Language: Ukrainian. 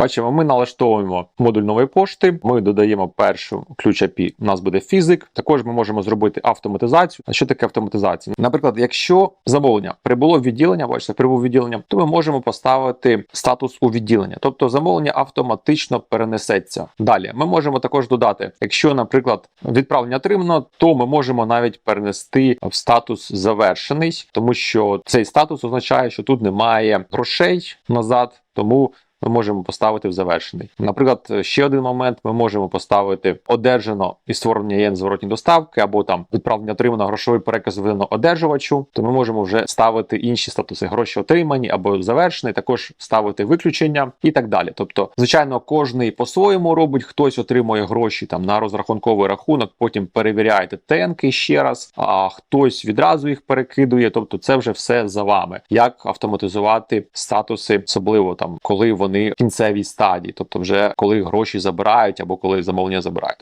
Бачимо, ми налаштовуємо модуль нової пошти. Ми додаємо першу ключ API, у нас буде фізик. Також ми можемо зробити автоматизацію. А що таке автоматизація? Наприклад, якщо замовлення прибуло в відділення, бачите, прибув відділення, то ми можемо поставити статус у відділення, тобто замовлення автоматично перенесеться. Далі ми можемо також додати, якщо, наприклад, відправлення отримано, то ми можемо навіть перенести в статус завершений, тому що цей статус означає, що тут немає грошей назад, тому. Ми можемо поставити в завершений. Наприклад, ще один момент: ми можемо поставити одержано і створення єн зворотні доставки, або там відправлення отримано грошовий переказ видано одержувачу. То ми можемо вже ставити інші статуси гроші отримані або завершений, також ставити виключення і так далі. Тобто, звичайно, кожний по-своєму робить, хтось отримує гроші там на розрахунковий рахунок, потім перевіряєте тенки ще раз, а хтось відразу їх перекидує. Тобто, це вже все за вами. Як автоматизувати статуси, особливо там, коли вони в кінцевій стадії, тобто вже коли гроші забирають або коли замовлення забирають.